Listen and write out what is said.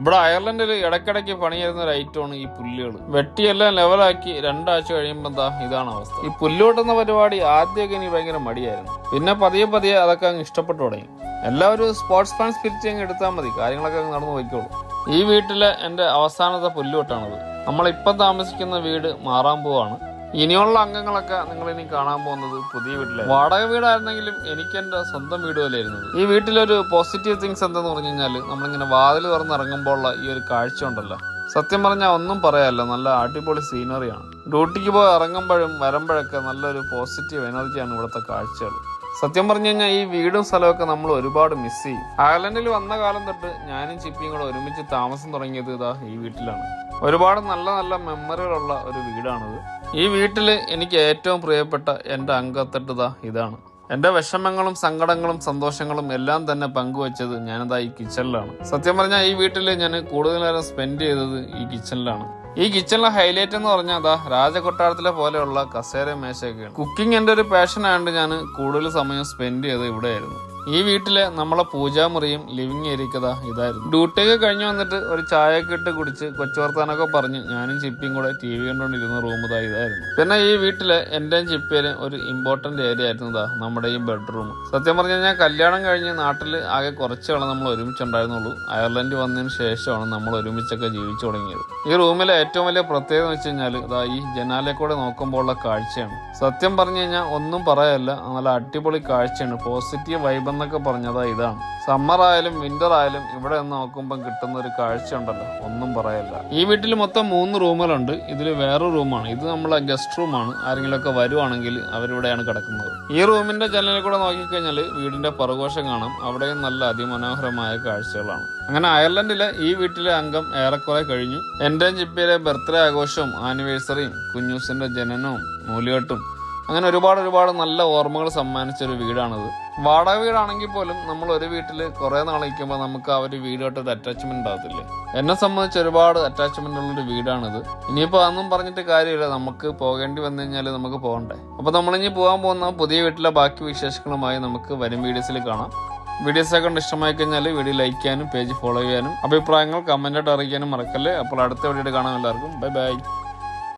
ഇവിടെ അയർലൻഡിൽ ഇടയ്ക്കിടയ്ക്ക് പണിയായിരുന്ന ഒരു ഐറ്റമാണ് ഈ പുല്ലുകൾ വെട്ടിയെല്ലാം ലെവലാക്കി രണ്ടാഴ്ച കഴിയുമ്പോൾ എന്താ ഇതാണ് അവസ്ഥ. ഈ പുല്ലുവെട്ടുന്ന പരിപാടി ആദ്യമൊക്കെ എനിക്ക് ഭയങ്കര മടിയായിരുന്നു. പിന്നെ പതിയെ പതിയെ അതൊക്കെ അങ്ങ് ഇഷ്ടപ്പെട്ടു തുടങ്ങി. എല്ലാവരും സ്പോർട്സ് ഫാൻ സ്പിരിറ്റ് അങ്ങ് എടുത്താൽ മതി. കാര്യങ്ങളൊക്കെ അങ്ങ് നടന്നു പോയിക്കോളൂ. ഈ വീട്ടിലെ എന്റെ അവസാനത്തെ പുല്ലുവെട്ടാണത് നമ്മളിപ്പം താമസിക്കുന്ന വീട് മാറാൻ പോവാണ്. ഇനിയുള്ള അംഗങ്ങളൊക്കെ നിങ്ങൾ ഇനി കാണാൻ പോകുന്നത് പുതിയ വീട്ടിലെ വാടക വീടായിരുന്നെങ്കിലും എനിക്ക് എന്റെ സ്വന്തം വീട് പോലെയായിരുന്നു ഈ വീട്ടിലൊരു പോസിറ്റീവ് തിങ്സ് എന്തെന്ന് പറഞ്ഞു കഴിഞ്ഞാൽ നമ്മളിങ്ങനെ വാതിൽ തുറന്നിറങ്ങുമ്പോഴുള്ള ഈ ഒരു കാഴ്ച ഉണ്ടല്ലോ. സത്യം പറഞ്ഞാൽ ഒന്നും പറയാല്ല നല്ല അടിപൊളി സീനറിയാണ് ഡ്യൂട്ടിക്ക് പോയി ഇറങ്ങുമ്പോഴും വരുമ്പോഴൊക്കെ നല്ലൊരു പോസിറ്റീവ് എനർജിയാണ് ഇവിടുത്തെ കാഴ്ചകൾ. സത്യം പറഞ്ഞു കഴിഞ്ഞാൽ ഈ വീടും സ്ഥലമൊക്കെ നമ്മൾ ഒരുപാട് മിസ് ചെയ്യും. അയർലൻഡിൽ വന്ന കാലം തൊട്ട് ഞാനും ചിപ്പിയും കൂടെ ഒരുമിച്ച് താമസം തുടങ്ങിയത് ഇതാ ഈ വീട്ടിലാണ്. ഒരുപാട് നല്ല നല്ല മെമ്മറികളുള്ള ഒരു വീടാണിത്. ഈ വീട്ടിൽ എനിക്ക് ഏറ്റവും പ്രിയപ്പെട്ട എന്റെ അംഗത്തെട്ടുത ഇതാ ഇതാണ്. എന്റെ വിഷമങ്ങളും സങ്കടങ്ങളും സന്തോഷങ്ങളും എല്ലാം തന്നെ പങ്കുവച്ചത് ഞാനിതാ ഈ കിച്ചണിലാണ്. സത്യം പറഞ്ഞാൽ ഈ വീട്ടിൽ ഞാൻ കൂടുതൽ നേരം സ്പെൻഡ് ചെയ്തത് ഈ കിച്ചണിലാണ്. ഈ കിച്ചണിലെ ഹൈലൈറ്റ് എന്ന് പറഞ്ഞാൽ അതാ രാജകൊട്ടാരത്തിലെ പോലെയുള്ള കസേര മേശയൊക്കെയാണ്. കുക്കിംഗ് എന്റെ ഒരു പാഷൻ ആയതുകൊണ്ട് ഞാൻ കൂടുതൽ സമയം സ്പെൻഡ് ചെയ്തത് ഇവിടെയായിരുന്നു. ഈ വീട്ടിലെ നമ്മളെ പൂജാമുറിയും ലിവിങ് ഏരിയക്കതാ ഇതായിരുന്നു. ഡ്യൂട്ടിയൊക്കെ കഴിഞ്ഞ് വന്നിട്ട് ഒരു ചായയൊക്കെ ഇട്ട് കുടിച്ച് കൊച്ചു വർത്താനൊക്കെ പറഞ്ഞ് ഞാനും ചിപ്പിയും കൂടെ ടി വി കണ്ടുകൊണ്ടിരുന്ന റൂം ഇതാ ഇതായിരുന്നു. പിന്നെ ഈ വീട്ടിലെ എന്റെയും ചിപ്പിയിലും ഒരു ഇമ്പോർട്ടന്റ് ഏരിയ ആയിരുന്നു ഇതാ നമ്മുടെ ഈ ബെഡ്റൂം സത്യം പറഞ്ഞു കഴിഞ്ഞാൽ കല്യാണം കഴിഞ്ഞ് നാട്ടിൽ ആകെ കുറച്ച് കാലം നമ്മൾ ഒരുമിച്ചുണ്ടായിരുന്നുള്ളൂ. അയർലൻഡ് വന്നതിന് ശേഷമാണ് നമ്മൾ ഒരുമിച്ചൊക്കെ ജീവിച്ചു തുടങ്ങിയത്. ഈ റൂമിലെ ഏറ്റവും വലിയ പ്രത്യേകത എന്ന് വെച്ച് കഴിഞ്ഞാൽ ഇതാ ഈ ജനാലെ കൂടെ നോക്കുമ്പോൾ ഉള്ള കാഴ്ചയാണ്. സത്യം പറഞ്ഞു കഴിഞ്ഞാൽ ഒന്നും പറയല്ല നല്ല അടിപൊളി കാഴ്ചയാണ്. പോസിറ്റീവ് വൈബ് എന്നൊക്കെ പറഞ്ഞതാ ഇതാണ്. സമ്മർ ആയാലും വിന്റർ ആയാലും ഇവിടെ നിന്ന് നോക്കുമ്പോൾ കിട്ടുന്ന ഒരു കാഴ്ച ഉണ്ടല്ലോ. ഒന്നും പറയല്ല. ഈ വീട്ടിൽ മൊത്തം മൂന്ന് റൂമുകളുണ്ട്. ഇതിൽ വേറെ റൂമാണ്. ഇത് നമ്മളെ ഗസ്റ്റ് റൂമാണ് ആരെങ്കിലും ആരെങ്കിലുമൊക്കെ വരുവാണെങ്കിൽ അവരിവിടെയാണ് കിടക്കുന്നത്. ഈ റൂമിന്റെ ജനലിൽ കൂടെ നോക്കിക്കഴിഞ്ഞാൽ വീടിന്റെ പറകോശം കാണാം. അവിടെയും നല്ല അതിമനോഹരമായ കാഴ്ചകളാണ്. അങ്ങനെ അയർലൻഡിലെ ഈ വീട്ടിലെ അംഗം ഏറെക്കുറെ കഴിഞ്ഞു. എന്റെ ചിപ്പിയിലെ ബർത്ത്ഡേ ആഘോഷവും ആനിവേഴ്സറിയും കുഞ്ഞൂസിന്റെ ജനനവും നൂലുകെട്ടും അങ്ങനെ ഒരുപാട് ഒരുപാട് നല്ല ഓർമ്മകൾ സമ്മാനിച്ച ഒരു വീടാണിത്. വാടക വീടാണെങ്കിൽ പോലും നമ്മൾ ഒരു വീട്ടിൽ കുറേ നാൾ നിൽക്കുമ്പോൾ നമുക്ക് ആ ഒരു വീടുമായിട്ട് ഒരു അറ്റാച്ച്മെന്റ് ഉണ്ടാകത്തില്ലേ എന്നെ സംബന്ധിച്ച് ഒരുപാട് അറ്റാച്ച്മെന്റ് ഉള്ളൊരു വീടാണിത്. ഇനിയിപ്പോൾ അതൊന്നും പറഞ്ഞിട്ട് കാര്യമില്ല. നമുക്ക് പോകേണ്ടി വന്നു കഴിഞ്ഞാൽ നമുക്ക് പോകണ്ടേ. അപ്പോൾ നമ്മളിനി പോകാൻ പോകുന്ന പുതിയ വീട്ടിലെ ബാക്കി വിശേഷങ്ങളുമായി നമുക്ക് വരും വീഡിയോസിൽ കാണാം. വീഡിയോസ് ഒക്കെ ഇഷ്ടമായി കഴിഞ്ഞാൽ വീഡിയോ ലൈക്ക് ചെയ്യാനും പേജ് ഫോളോ ചെയ്യാനും അഭിപ്രായങ്ങൾ കമന്റായിട്ട് അറിയിക്കാനും മറക്കല്ലേ. അപ്പോൾ അടുത്ത വീഡിയോ കാണാം എല്ലാവർക്കും. Bye bye